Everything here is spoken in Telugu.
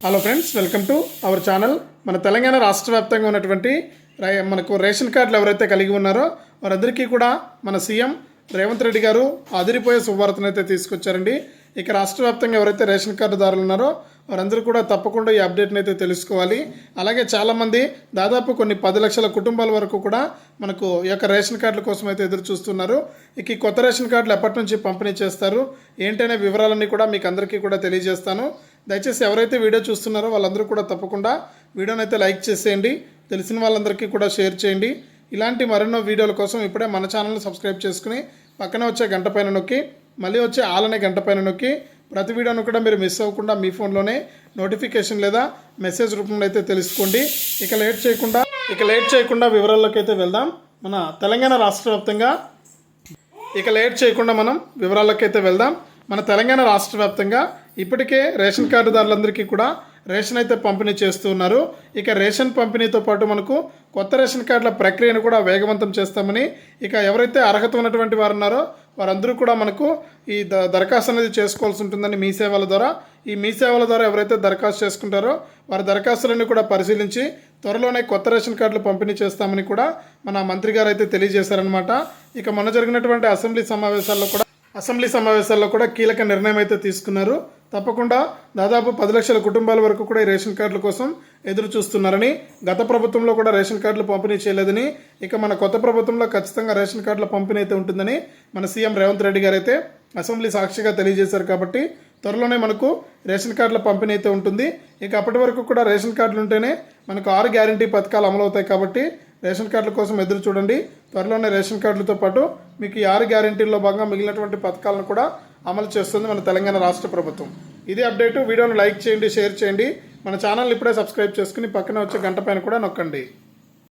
Hello friends welcome to our channel మన తెలంగాణ రాష్ట్ర వ్యాప్తంగా ఉన్నటువంటి మనకు రేషన్ కార్డులు ఎవరైతే కలిగి ఉన్నారో వారందరికీ కూడా మన సీఎం రేవంత్ రెడ్డి గారు అదిరిపోయే శుభవార్తను అయితే తీసుకొచ్చారండి. ఇక రాష్ట్ర వ్యాప్తంగా ఎవరైతే రేషన్ కార్డుదారులు ఉన్నారో వారందరూ కూడా తప్పకుండా ఈ అప్డేట్ని అయితే తెలుసుకోవాలి. అలాగే చాలామంది దాదాపు కొన్ని పది లక్షల కుటుంబాల వరకు కూడా మనకు ఈ యొక్క రేషన్ కార్డుల కోసం అయితే ఎదురు చూస్తున్నారు. ఇక ఈ కొత్త రేషన్ కార్డులు ఎప్పటి నుంచి పంపిణీ చేస్తారు? ఏంటనే వివరాలన్నీ కూడా మీకు అందరికీ కూడా తెలియజేస్తాను. దయచేసి ఎవరైతే వీడియో చూస్తున్నారో వాళ్ళందరూ కూడా తప్పకుండా వీడియోని అయితే లైక్ చేసేయండి. తెలిసిన వాళ్ళందరికీ కూడా షేర్ చేయండి. ఇలాంటి మరెన్నో వీడియోల కోసం ఇప్పుడే మన ఛానల్ని సబ్స్క్రైబ్ చేసుకుని పక్కన వచ్చే గంట పైన నొక్కి మళ్ళీ వచ్చే ఆలనే గంట పైన నొక్కి ప్రతి వీడియోను కూడా మీరు మిస్ అవ్వకుండా మీ ఫోన్లోనే నోటిఫికేషన్ లేదా మెసేజ్ రూపంలో అయితే తెలుసుకోండి. ఇక లేట్ చేయకుండా ఇక లేట్ చేయకుండా వివరాల్లోకి అయితే వెళ్దాం. మన తెలంగాణ రాష్ట్ర వ్యాప్తంగా ఇక లేట్ చేయకుండా మనం వివరాల్లోకి అయితే వెళ్దాం. మన తెలంగాణ రాష్ట్ర వ్యాప్తంగా ఇప్పటికే రేషన్ కార్డుదారులందరికీ కూడా రేషన్ అయితే పంపిణీ చేస్తూ ఉన్నారు. ఇక రేషన్ పంపిణీతో పాటు మనకు కొత్త రేషన్ కార్డుల ప్రక్రియను కూడా వేగవంతం చేస్తామని ఇక ఎవరైతే అర్హత ఉన్నటువంటి వారు ఉన్నారో వారందరూ కూడా మనకు ఈ ద దరఖాస్తు అనేది చేసుకోవాల్సి ఉంటుందని మీ సేవల ద్వారా ఈ మీ సేవల ద్వారా ఎవరైతే దరఖాస్తు చేసుకుంటారో వారి దరఖాస్తులన్నీ కూడా పరిశీలించి త్వరలోనే కొత్త రేషన్ కార్డులు పంపిణీ చేస్తామని కూడా మన మంత్రి గారు అయితే తెలియజేశారనమాట ఇక మొన్న జరిగినటువంటి అసెంబ్లీ సమావేశాల్లో కూడా అసెంబ్లీ సమావేశాల్లో కూడా కీలక నిర్ణయం అయితే తీసుకున్నారు. తప్పకుండా దాదాపు పది లక్షల కుటుంబాల వరకు కూడా ఈ రేషన్ కార్డుల కోసం ఎదురు చూస్తున్నారని గత ప్రభుత్వంలో కూడా రేషన్ కార్డులు పంపిణీ చేయలేదని ఇక మన కొత్త ప్రభుత్వంలో ఖచ్చితంగా రేషన్ కార్డుల పంపిణీ అయితే ఉంటుందని మన సీఎం రేవంత్ రెడ్డి గారు అయితే అసెంబ్లీ సాక్షిగా తెలియజేశారు కాబట్టి త్వరలోనే మనకు రేషన్ కార్డుల పంపిణీ అయితే ఉంటుంది. ఇక అప్పటి వరకు కూడా రేషన్ కార్డులు ఉంటేనే మనకు ఆరు గ్యారంటీ పథకాలు అమలవుతాయి కాబట్టి రేషన్ కార్డుల కోసం ఎదురు చూడండి. త్వరలోనే రేషన్ కార్డులతో పాటు మీకు ఈ ఆరు గ్యారంటీల్లో భాగంగా మిగిలినటువంటి పథకాలను కూడా అమలు చేస్తుంది మన తెలంగాణ రాష్ట్ర ప్రభుత్వం. ఇది అప్డేట్ వీడియోను లైక్ చేయండి షేర్ చేయండి. మన ఛానల్ ఇప్పుడే సబ్స్క్రైబ్ చేసుకుని పక్కన వచ్చే గంట పైన కూడా నొక్కండి.